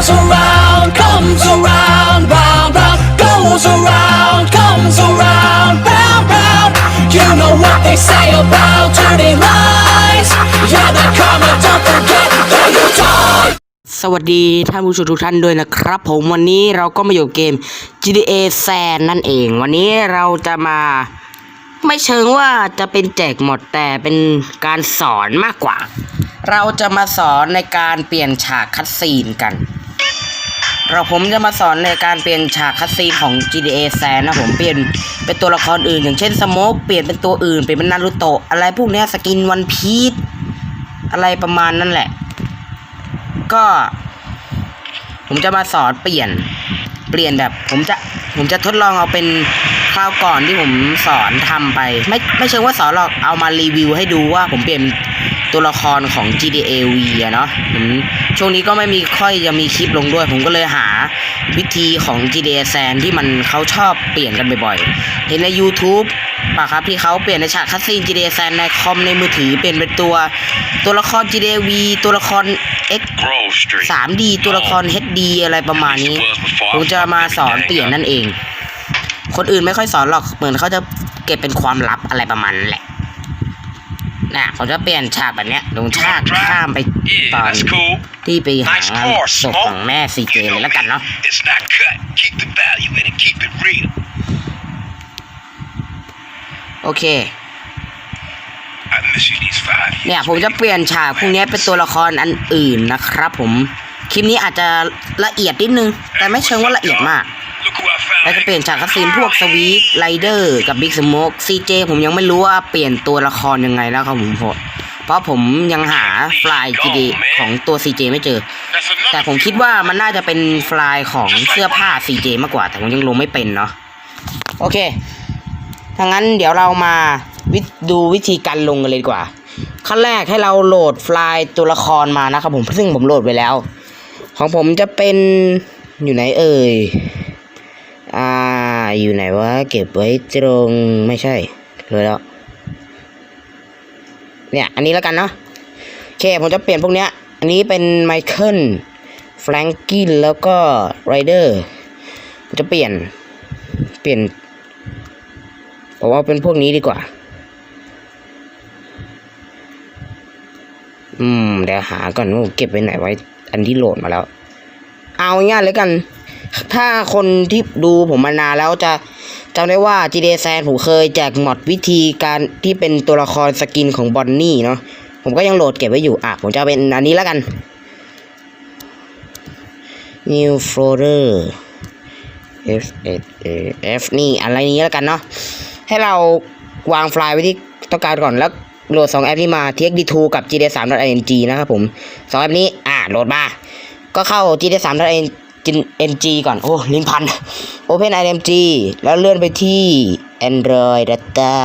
goes around, comes around, round, round, goes around, comes around, round, round. You know what they say about dirty lies. Yeah, they're coming, don't forget who you die. สวัสดีท่านผู้ชมทุกท่านด้วยนะครับ ผมวันนี้เราก็มาอยู่เกม GTA San นั่นเอง วันนี้เราจะมา ไม่เชิงว่าจะเป็นแจกหมดแต่เป็นการสอนมากกว่า เราจะมาสอนในการเปลี่ยนฉากคัดซีนกัน เราผมจะมาสอนในการเปลี่ยนฉากคัดซีนของ GTA San นะผมเปลี่ยนเป็นตัวละครอื่น อย่างเช่นสโมกเปลี่ยนเป็นตัวอื่นเปลี่ยนเป็นนารูโตะอะไรพวกเนี้ยสกินวันพีชอะไรประมาณนั่นแหละ ก็ ผมจะมาสอนเปลี่ยนเปลี่ยนแบบ ผมจะผมจะทดลองเอาเป็นคราวก่อนที่ผมสอนทำไป ไม่ไม่เชิงว่าสอนหรอกเอามารีวิวให้ดูว่าผมเปลี่ยน ตัวละครของ GTA V อะเนาะผมช่วงนี้ก็ไม่มีค่อยจะมีคลิปลงด้วย ผมก็เลยหาวิธีของ GTA San ที่มันเขาชอบเปลี่ยนกันบ่อยๆ เห็นใน YouTube ป่ะครับที่เขาเปลี่ยนในฉากคัสซีน GTA San ในคอมในมือถือเปลี่ยนเป็นตัว ตัวละคร GTA V ตัวละคร X 3D ตัวละคร HD อะไรประมาณนี้ ผมจะมาสอนเปลี่ยนนั่นเอง คนอื่นไม่ค่อยสอนหรอกเหมือนเขาจะเก็บเป็นความลับอะไรประมาณนั้นแหละ น่ะผมจะเปลี่ยนฉากแบบเนี้ยลงฉากข้ามไป Yeah, ตอน that's cool. ที่ไปหา Nice car, ศพของ Smoke. แม่ซีเจ You เลย know แล้วกัน me. เนาะ It's not cut. Keep the value in it. Keep it real. โอเค I miss you these five เนี่ย years. ผมจะเปลี่ยนฉากพวกนี้เป็นตัวละครอันอื่นนะครับผม คลิปนี้อาจจะละเอียดนิดนึง แต่ไม่เชิงว่าละเอียดมาก แล้วจะเปลี่ยนฉากคัสซีนพวกสวีทไรเดอร์กับบิ๊กสโมกซีเจผมยังไม่รู้ว่าเปลี่ยนตัวละครยังไงแล้วครับผมเพราะผมยังหาไฟล์จีดีของตัว CJ ไม่เจอ That's another แต่ผมคิดว่ามันน่าจะเป็นไฟล์ของเสื้อผ้า CJ มากกว่า แต่ผมยังลงไม่เป็นเนาะโอเคถ้างั้นเดี๋ยวเรามาวิดูวิธีการลงกันเลยดีกว่า ขั้นแรกให้เราโหลดไฟล์ตัวละครมานะครับผมซึ่งผมโหลดไว้แล้ว ของผมจะเป็นอยู่ไหนเอ่ยอ่า อยู่ไหนวะเก็บไว้ตรงไม่ใช่เลยแล้ว เนี่ย อันนี้แล้วกันเนาะโอเค ผมจะเปลี่ยนพวกเนี้ย อันนี้เป็นไมเคิลแฟรงกินแล้วก็ไรเดอร์ผมจะเปลี่ยน เปลี่ยนผมว่าเป็นพวกนี้ดีกว่า อืม เดี๋ยวหาก่อนว่าเก็บไว้ไหนไว้ อันที่โหลดมาแล้ว เอาง่ายเลยกัน ถ้าคนที่ดูผมมานานแล้วจะจำได้ว่า GTA San ผมเคยแจกหมอดวิธีการที่เป็นตัวละครสกินของบอนนี่เนาะผมก็ยังโหลดเก็บไว้อยู่ อะ ผมจะเป็นอันนี้แล้วกัน New folder F F A F นี่อะไรนี้แล้วกันเนาะให้เราวางไฟล์ไว้ที่ต้องการก่อนแล้วโหลด 2 แอปนี้มา TXD2 กับ GTA 3.ing นะครับผม 2 แอปนี้ อ่าโหลดมา ก็เข้า GTA 3.ing ก่อน โอ้ ลิ้นพัน Open IMG แล้วเลื่อนไปที่ Android Data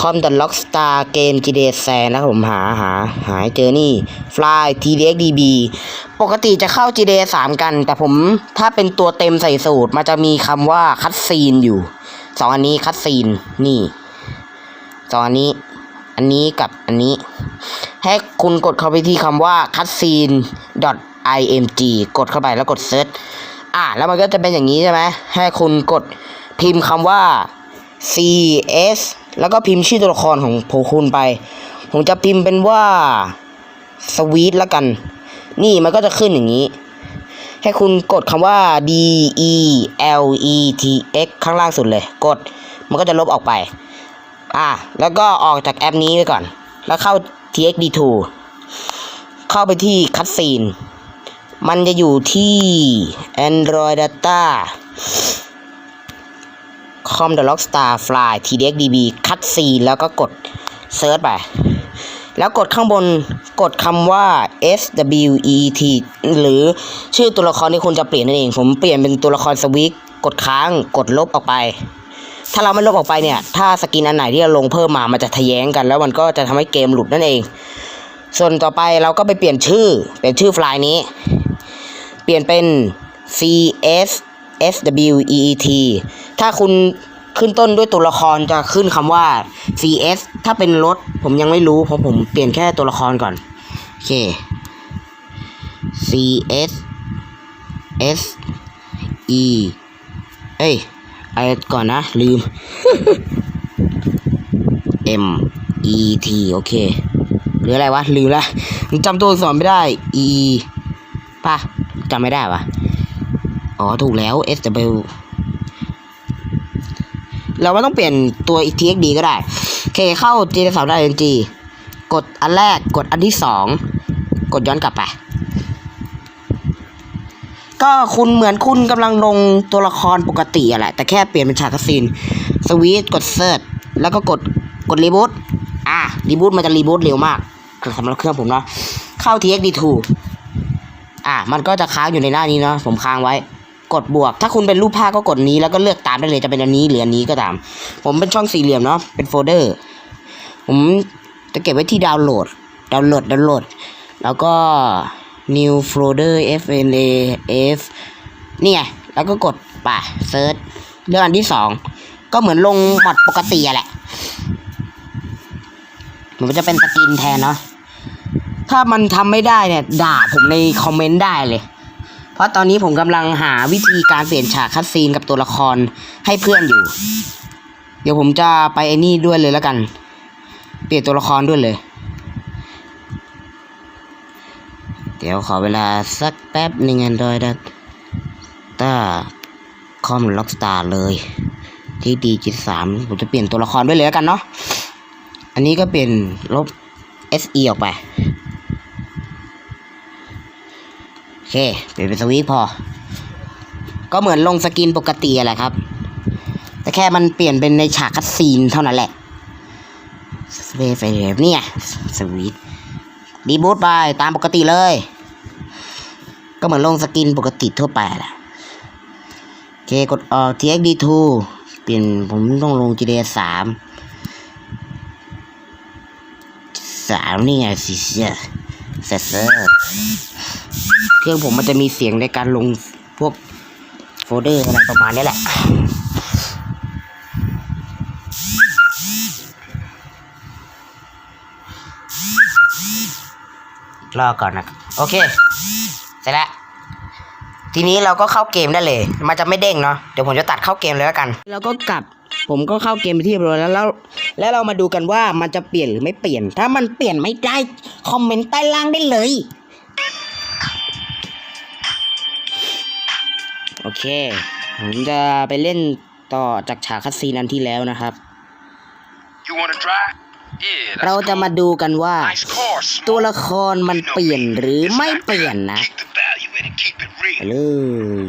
com lockstar game GTA San นะครับผมหาหาหาเจอนี่ fly tdxdb ปกติจะเข้า GTA 3 กัน แต่ผมถ้าเป็นตัวเต็มใส่สูตร มันจะมีคำว่าคัดซีนอยู่สองอันนี้คัดซีน นี่สองอันนี้ อันนี้กับอันนี้ ให้คุณกดเข้าไปที่คำว่า cutscene img กดเข้าไปแล้วกด search อะแล้วมันก็จะเป็นอย่างนี้ใช่ไหมให้คุณกดพิมพ์คำว่า cs แล้วก็พิมพ์ชื่อตัวละครของผมคุณไป ผมจะพิมพ์เป็นว่า sweet แล้วกัน นี่มันก็จะขึ้นอย่างนี้ ให้คุณกดคำว่า d e l e t x ข้างล่างสุดเลย กด มันก็จะลบออกไป อะแล้วก็ออกจากแอปนี้ไปก่อน แล้วเข้า txd2 เข้าไปที่คัดซีน มันจะอยู่ที่ android data com the lockstar fly tdxdb คัดซีนแล้วก็กดเซิร์ชไป แล้วกดข้างบนกดคำว่า swet หรือชื่อตัวละครที่คุณจะเปลี่ยนนั่นเอง ผมเปลี่ยนเป็นตัวละครสวิกกดค้างกดลบออกไป ถ้าเราไม่ลบออกไปเนี่ย ถ้าสกินอันไหนที่เราลงเพิ่มมา มันจะทะแย้งกัน แล้วมันก็จะทำให้เกมหลุดนั่นเอง ส่วนต่อไปเราก็ไปเปลี่ยนชื่อเปลี่ยนชื่อไฟล์นี้ เปลี่ยนเป็น cs sweet ถ้าคุณขึ้นต้นด้วยตัวละครจะขึ้นคำว่า cs ถ้าเป็นรถผมยังไม่รู้เพราะผมเปลี่ยนแค่ตัวละครก่อน โอเค cs S E เอ้ยไอก่อนนะ ลืม M E T โอเค หรืออะไรวะ ลืมละจำตัวอักษรไม่ได้ E ป่ะ จำไม่ได้วะอ๋อ ถูกแล้ว S W เราไม่ต้องเปลี่ยนตัว TXD ก็ได้ เคเข้า G สามได้ NG กดอันแรกกดอันที่สองกดย้อนกลับไป ก็คุณเหมือนคุณกำลังลงตัวละครปกติอะแหละ แต่แค่เปลี่ยนเป็นฉากคัสซีนสวีทกดเซิร์ชแล้วก็กดกดรีบูตอะรีบูตมันจะรีบูตเร็วมากสำหรับเครื่องผมเนาะเข้า TXD2 อะมันก็จะค้างอยู่ในหน้านี้เนาะผมค้างไว้ กดบวก ถ้าคุณเป็นรูปภาพก็กดนี้แล้วก็เลือกตามได้เลยจะเป็นอันนี้หรืออันนี้ก็ตาม ผมเป็นช่องสี่เหลี่ยมเนาะเป็นโฟลเดอร์ ผมจะเก็บไว้ที่ดาวน์โหลด ดาวน์โหลดดาวน์โหลด แล้วก็ new folder f n a f นี่ไงแล้วก็กดไปเซิร์ชเรื่องอันที่สองก็เหมือนลงมอดปกติแหละมันจะเป็นสกินแทนเนาะ ถ้ามันทำไม่ได้เนี่ย ด่าผมในคอมเมนต์ได้เลย เพราะตอนนี้ผมกำลังหาวิธีการเปลี่ยนฉากคัดซีนกับตัวละครให้เพื่อนอยู่ เดี๋ยวผมจะไปไอ้นี่ด้วยเลยแล้วกัน เปลี่ยนตัวละครด้วยเลย เดี๋ยวขอเวลาสักแป๊บหนึ่ง Android ดัตาคอมล็อกสตาร์เลย ที่ดีจิตสามผมจะเปลี่ยนตัวละครด้วยเลยแล้วกันเนาะอันนี้ก็เปลี่ยนลบ SE ออกไป โอ เคเปลี่ยนเป็นสวีทพอ ก็เหมือนลงสกินปกติอะแหละครับ แต่แค่มันเปลี่ยนเป็นในฉากคัดซีนเท่านั้นแหละสเปซเนี่ยสวีทดีบูตไปตามปกติเลย ก็เหมือนลงสกินปกติทั่วไปแหละโอเคกดออก TXD2 เปลี่ยนผมต้องลง GDA สามสามนี่ไงสิเซอร์เซอร์ เครื่องผมมันจะมีเสียงในการลงพวกโฟลเดอร์อะไรประมาณนี้แหละรอก่อนนะโอเค เสร็จแล้วทีนี้เราก็เข้าเกมได้เลย มันจะไม่เด้งเนาะเดี๋ยวผมจะตัดเข้าเกมเลยแล้วกันเราก็กลับ ผมก็เข้าเกมไปที่เรียบร้อยแล้วแล้ว แล้วเรามาดูกันว่ามันจะเปลี่ยนหรือไม่เปลี่ยน ถ้ามันเปลี่ยนไม่ได้คอมเมนต์ใต้ล่างได้เลย โอเค ผมจะไปเล่นต่อจากฉากคัสซีนอันที่แล้วนะครับ You wanna drive? Yeah. เรา let's จะ go. มาดูกันว่า Nice car, small. ตัวละครมันเปลี่ยนหรือไม่เปลี่ยนนะ Keep the value in it. Keep it ไป real. เลย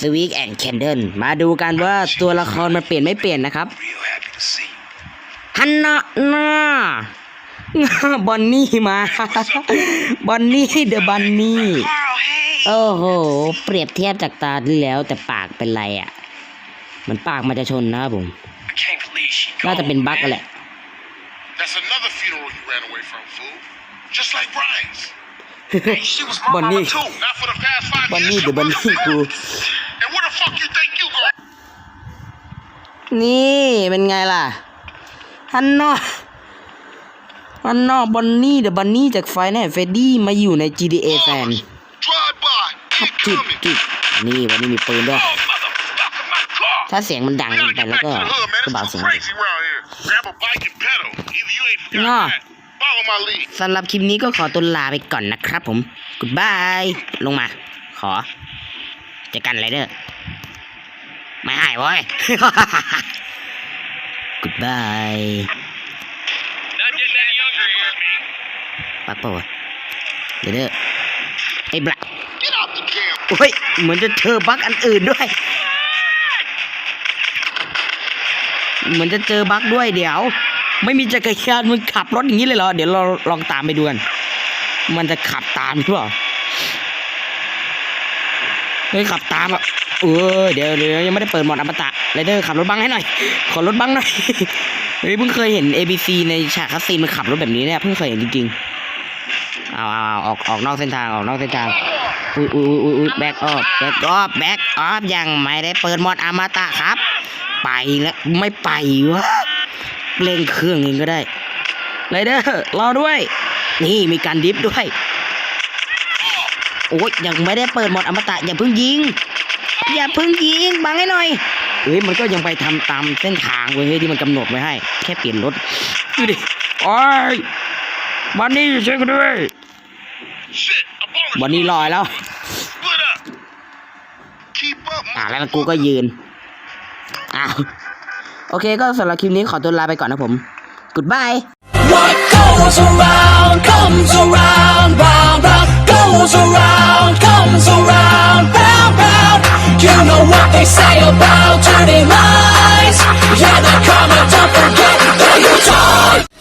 สวีกแอนด์แคนเดิลมาดูกันว่าตัวละครมันเปลี่ยนไม่เปลี่ยนนะครับ Real happy to see you. ฮันนะนะบอนนี่มา บอนนี่เดอะบันนี่ Carl, hey. โอ้โห เปรียบเทียบจากตาที่แล้วแต่ปากเป็นไรอะ มันปากมันจะชนนะครับผม I can't believe she น่าจะ gone, เป็นบั๊ก man. กันแหละ That's another funeral you ran away from, fool. Just like Brian's. Hey, she was my Bunny. mama too. Not for the past five บอนนี่ years. เดอะบันนี่กู And where the fuck you think you going? นี่เป็นไงล่ะฮันนอฮันนอบอนนี่เดอะบันนี่จากไฟแนลเฟดดี้มาอยู่ใน GTA แฟน Drive by. จุดจุดนี่วันนี้มีปืนด้วย ถ้าเสียงมันดังไปแล้วก็ก็เบาเสียงเนาะสำหรับคลิปนี้ก็ขอตุวลาไปก่อนนะครับผมกุดบายลงมา ขอเจอกันไรเด้อไม่หายว้ goodbye ปักเปะวะเด้อไอ้บลัก โอ้ย เหมือนจะเจอบั๊กอันอื่นด้วย เหมือนจะเจอบั๊กด้วยเดี๋ยว ไม่มีจักรยานมึงขับรถอย่างนี้เลยเหรอ เดี๋ยวเราลองตามไปดูกันมันจะขับตามหรือเปล่าเฮ้ยขับตามอะเออเดี๋ยวเดี๋ยวยังไม่ได้เปิดหมดอมตะไรเดอร์ขับรถบังให้หน่อย ขอรถบังหน่อยเฮ้ยเพิ่งเคยเห็น ABC ในฉากคัสซีนมันขับรถแบบนี้เนี่ยเพิ่งเคยเห็นจริงๆ เอาเอาเอาออกออกนอกเส้นทางออกนอกเส้นทาง อุ้ยอุ้ยอุ้ยอุ้ยแบ็กออฟแบ็กออฟแบ็กออฟยังไม่ได้เปิดโหมดอมตะครับ ไปแล้วไม่ไปวะเร่งเครื่องเองก็ได้ไรเดอร์รอด้วย นี่มีการดิฟด้วย โอ้ยยังไม่ได้เปิดหมดอมตะอย่าเพิ่งยิง อย่าเพิ่งยิงบังให้หน่อยเฮ้ยมันก็ยังไปทำตามเส้นทางเว้ยที่มันกำหนดไว้ให้ แค่เปลี่ยนรถดูดิโอ้ยวันนี้ช่วยกันด้วย Shit, a bonus. วันนี้ลอยแล้ว Split up. Keep up, อะแล้วกูก็ยืนอ้าวโอเคก็สำหรับคลิปนี้ขอตัวลาไปก่อนนะผม goodbye What goes around comes around, round, round, goes around, comes around, round, round. You know what they say about dirty lies. Yeah, they're coming, don't forget that you die.